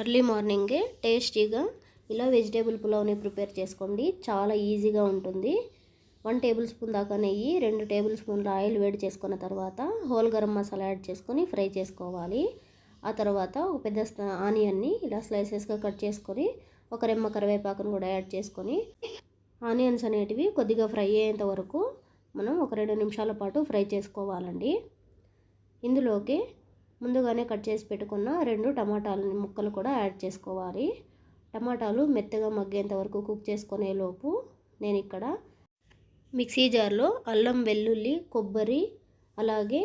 Early మార్నింగే టేస్టీగా ఇలా వెజిటేబుల్ పులావ్ని ప్రిపేర్ చేసుకోండి. చాలా ఈజీగా ఉంటుంది. వన్ టేబుల్ స్పూన్ దాకా నెయ్యి రెండు టేబుల్ స్పూన్ల ఆయిల్ వేడి చేసుకున్న తర్వాత హోల్ గరం మసాలా యాడ్ చేసుకొని ఫ్రై చేసుకోవాలి. ఆ తర్వాత ఒక పెద్ద ఆనియన్ని ఇలా స్లైసెస్గా కట్ చేసుకొని ఒక రెమ్మ కరివేపాకును కూడా యాడ్ చేసుకొని ఆనియన్స్ అనేటివి కొద్దిగా ఫ్రై అయ్యేంత వరకు మనం ఒక రెండు నిమిషాల పాటు ఫ్రై చేసుకోవాలండి. ఇందులోకి ముందుగానే కట్ చేసి పెట్టుకున్న రెండు టమాటాల ముక్కలు కూడా యాడ్ చేసుకోవాలి. టమాటాలు మెత్తగా మగ్గేంత వరకు కుక్ చేసుకునే లోపు నేను ఇక్కడ మిక్సీ జార్లో అల్లం వెల్లుల్లి కొబ్బరి అలాగే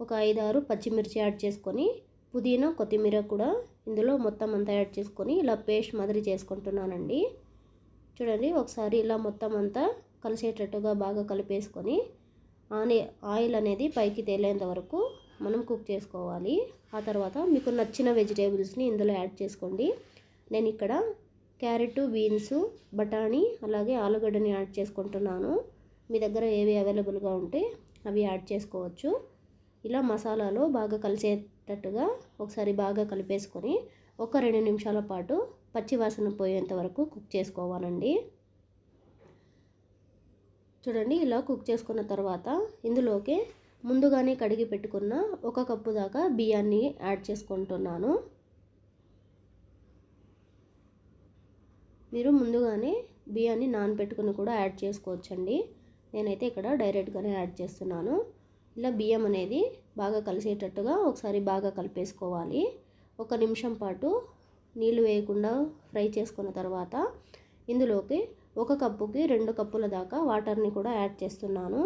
ఒక ఐదారు పచ్చిమిర్చి యాడ్ చేసుకొని పుదీనా కొత్తిమీర కూడా ఇందులో మొత్తం అంతా యాడ్ చేసుకొని ఇలా పేస్ట్ మాదిరి చేసుకుంటున్నానండి. చూడండి ఒకసారి ఇలా మొత్తం అంతా కలిసేటట్టుగా బాగా కలిపేసుకొని ఆని ఆయిల్ అనేది పైకి తేలేంత వరకు మనం కుక్ చేసుకోవాలి. ఆ తర్వాత మీకు నచ్చిన వెజిటేబుల్స్ని ఇందులో యాడ్ చేసుకోండి. నేను ఇక్కడ క్యారెట్ బీన్స్ బఠానీ అలాగే ఆలుగడ్డని యాడ్ చేసుకుంటున్నాను. మీ దగ్గర ఏవి అవైలబుల్గా ఉంటే అవి యాడ్ చేసుకోవచ్చు. ఇలా మసాలాలో బాగా కలిసేటట్టుగా ఒకసారి బాగా కలిపేసుకొని ఒక రెండు నిమిషాల పాటు పచ్చివాసన పోయేంత వరకు కుక్ చేసుకోవాలండి. చూడండి ఇలా కుక్ చేసుకున్న తర్వాత ఇందులోకి ముందుగానే కడిగి పెట్టుకున్న ఒక కప్పు దాకా బియ్యాన్ని యాడ్ చేసుకుంటున్నాను. మీరు ముందుగానే బియ్యాన్ని నానబెట్టుకుని కూడా యాడ్ చేసుకోవచ్చండి. నేనైతే ఇక్కడ డైరెక్ట్గానే యాడ్ చేస్తున్నాను. ఇలా బియ్యం అనేది బాగా కలిసేటట్టుగా ఒకసారి బాగా కలిపేసుకోవాలి. ఒక నిమిషం పాటు నీళ్ళు వేయకుండా ఫ్రై చేసుకున్న తర్వాత ఇందులోకి ఒక కప్పుకి రెండు కప్పుల దాకా వాటర్ని కూడా యాడ్ చేస్తున్నాను.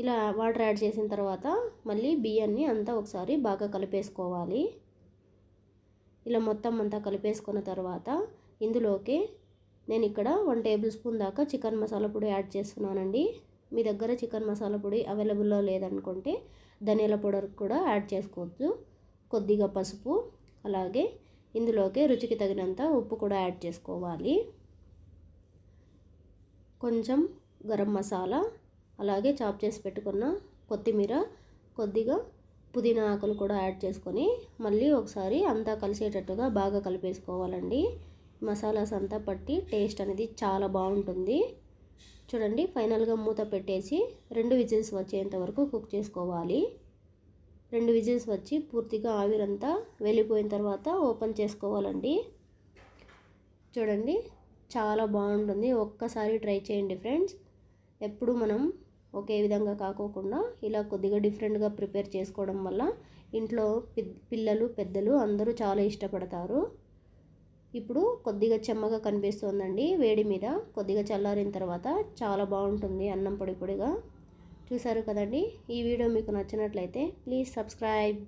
ఇలా వాటర్ యాడ్ చేసిన తర్వాత మళ్ళీ బియ్యాన్ని అంతా ఒకసారి బాగా కలిపేసుకోవాలి. ఇలా మొత్తం అంతా కలిపేసుకున్న తర్వాత ఇందులోకి నేను ఇక్కడ వన్ టేబుల్ స్పూన్ దాకా చికెన్ మసాలా పొడి యాడ్ చేస్తున్నానండి. మీ దగ్గర చికెన్ మసాలా పొడి అవైలబుల్లో లేదనుకుంటే ధనియాల పౌడర్ కూడా యాడ్ చేసుకోవచ్చు. కొద్దిగా పసుపు అలాగే ఇందులోకి రుచికి తగినంత ఉప్పు కూడా యాడ్ చేసుకోవాలి. కొంచెం గరం మసాలా అలాగే చాప్ చేసి పెట్టుకున్న కొత్తిమీర కొద్దిగా పుదీనా ఆకులు కూడా యాడ్ చేసుకొని మళ్ళీ ఒకసారి అంతా కలిసేటట్టుగా బాగా కలిపేసుకోవాలండి. మసాలాస్ అంతా పట్టి టేస్ట్ అనేది చాలా బాగుంటుంది. చూడండి ఫైనల్గా మూత పెట్టేసి రెండు విజిల్స్ వచ్చేంత వరకు కుక్ చేసుకోవాలి. రెండు విజిల్స్ వచ్చి పూర్తిగా ఆవిరంతా వెళ్ళిపోయిన తర్వాత ఓపెన్ చేసుకోవాలండి. చూడండి చాలా బాగుంటుంది. ఒక్కసారి ట్రై చేయండి ఫ్రెండ్స్. ఎప్పుడు మనం ఒకే విధంగా కాకోకుండా ఇలా కొద్దిగా డిఫరెంట్గా ప్రిపేర్ చేసుకోవడం వల్ల ఇంట్లో పిల్లలు పెద్దలు అందరూ చాలా ఇష్టపడతారు. ఇప్పుడు కొద్దిగా చెమ్మగా కనిపిస్తుందండి. వేడి మీద కొద్దిగా చల్లారిన తర్వాత చాలా బాగుంటుంది అన్నం పొడి పొడిగా. చూసారు కదండి? ఈ వీడియో మీకు నచ్చినట్లయితే ప్లీజ్ సబ్స్క్రైబ్.